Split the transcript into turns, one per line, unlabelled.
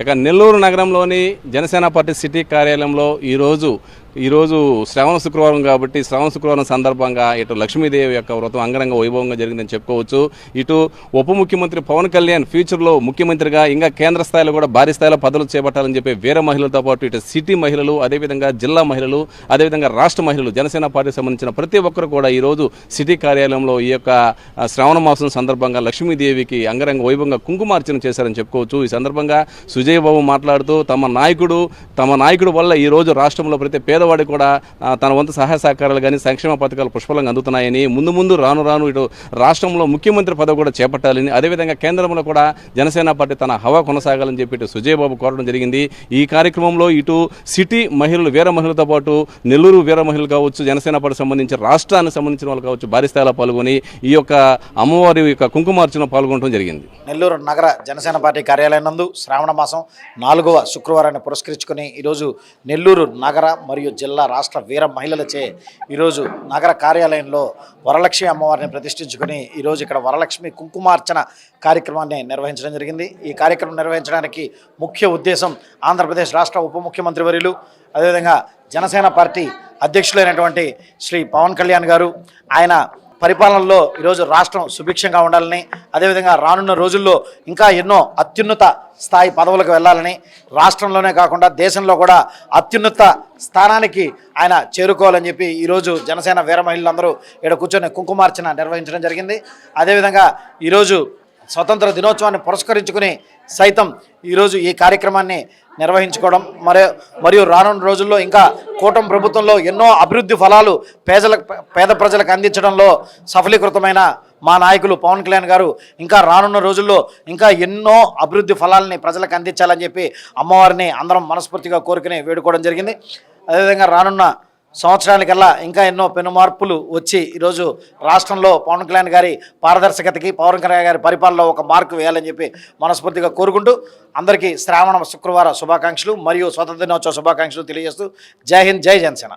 ఇక నెల్లూరు నగరంలోని Janasena party city కార్యాలయంలో ఈరోజు ఈరోజు శ్రావణ శుక్రవారం కాబట్టి శ్రావణ శుక్రవారం సందర్భంగా ఇటు లక్ష్మీదేవి యొక్క వ్రతం అంగరంగ వైభవంగా జరిగిందని చెప్పుకోవచ్చు. ఇటు ఉప ముఖ్యమంత్రి పవన్ కళ్యాణ్ ఫ్యూచర్లో ముఖ్యమంత్రిగా ఇంకా కేంద్ర స్థాయిలో కూడా భారీ స్థాయిలో పదవులు చేపట్టాలని చెప్పి వేరే మహిళలతో పాటు ఇటు సిటీ మహిళలు అదేవిధంగా జిల్లా మహిళలు అదేవిధంగా రాష్ట్ర మహిళలు జనసేన పార్టీకి సంబంధించిన ప్రతి ఒక్కరు కూడా ఈరోజు సిటీ కార్యాలయంలో ఈ యొక్క శ్రావణ మాసం సందర్భంగా లక్ష్మీదేవికి అంగరంగ వైభవంగా కుంకుమార్చన చేశారని చెప్పుకోవచ్చు. ఈ సందర్భంగా సుజయ్ బాబు మాట్లాడుతూ తమ నాయకుడు తమ నాయకుడు వల్ల ఈ రోజు రాష్ట్రంలో ప్రతి పేద పేదవాడి కూడా తన వంతు సహాయ సహకారాలు కానీ సంక్షేమ పథకాలు పుష్పలంగా అందుతున్నాయని ముందు ముందు రాను రాను ఇటు రాష్ట్రంలో ముఖ్యమంత్రి పదవి కూడా చేపట్టాలని అదేవిధంగా కేంద్రంలో కూడా జనసేన పార్టీ తన హవా కొనసాగాలని చెప్పి ఇటు కోరడం జరిగింది. ఈ కార్యక్రమంలో ఇటు సిటీ మహిళలు వీర మహిళలతో పాటు నెల్లూరు వీర మహిళలు కావచ్చు జనసేన పార్టీ సంబంధించి రాష్ట్రానికి సంబంధించిన వాళ్ళు కావచ్చు భారీ స్థాయిలో పాల్గొని ఈ యొక్క అమ్మవారి యొక్క కుంకుమార్చన పాల్గొనడం జరిగింది.
నెల్లూరు నగర జనసేన పార్టీ కార్యాలయం నందు శ్రావణ మాసం నాలుగవ శుక్రవారాన్ని పురస్కరించుకుని ఈరోజు నెల్లూరు నగర మరియు జిల్లా రాష్ట్ర వీర మహిళలచే ఈరోజు నగర కార్యాలయంలో వరలక్ష్మి అమ్మవారిని ప్రతిష్ఠించుకుని ఈరోజు ఇక్కడ వరలక్ష్మి కుంకుమార్చన కార్యక్రమాన్ని నిర్వహించడం జరిగింది. ఈ కార్యక్రమం నిర్వహించడానికి ముఖ్య ఉద్దేశం ఆంధ్రప్రదేశ్ రాష్ట్ర ఉప ముఖ్యమంత్రి వర్యులు అదేవిధంగా జనసేన పార్టీ అధ్యక్షులైనటువంటి శ్రీ పవన్ కళ్యాణ్ గారు ఆయన పరిపాలనలో ఈరోజు రాష్ట్రం సుభిక్షంగా ఉండాలని అదేవిధంగా రానున్న రోజుల్లో ఇంకా ఎన్నో అత్యున్నత స్థాయి పదవులకు వెళ్ళాలని రాష్ట్రంలోనే కాకుండా దేశంలో కూడా అత్యున్నత స్థానానికి ఆయన చేరుకోవాలని చెప్పి ఈరోజు జనసేన వీర మహిళలందరూ ఇక్కడ కూర్చొని కుంకుమార్చన నిర్వహించడం జరిగింది. అదేవిధంగా ఈరోజు స్వతంత్ర దినోత్సవాన్ని పురస్కరించుకుని సైతం ఈరోజు ఈ కార్యక్రమాన్ని నిర్వహించుకోవడం మరియు మరియు రానున్న రోజుల్లో ఇంకా కూటమి ప్రభుత్వంలో ఎన్నో అభివృద్ధి ఫలాలు పేదలకు పేద ప్రజలకు అందించడంలో సఫలీకృతమైన మా నాయకులు పవన్ కళ్యాణ్ గారు ఇంకా రానున్న రోజుల్లో ఇంకా ఎన్నో అభివృద్ధి ఫలాలని ప్రజలకు అందించాలని చెప్పి అమ్మవారిని అందరం మనస్ఫూర్తిగా కోరుకుని వేడుకోవడం జరిగింది. అదేవిధంగా రానున్న సంవత్సరానికల్లా ఇంకా ఎన్నో పెను మార్పులు వచ్చి ఈరోజు రాష్ట్రంలో పవన్ కళ్యాణ్ గారి పారదర్శకతకి పవన్ కళ్యాణ్ గారి పరిపాలనలో ఒక మార్కు వేయాలని చెప్పి మనస్ఫూర్తిగా కోరుకుంటూ అందరికీ శ్రావణ శుక్రవార శుభాకాంక్షలు మరియు స్వతంత్ర దినోత్సవ శుభాకాంక్షలు తెలియజేస్తూ జై హింద్ జై జనసేన.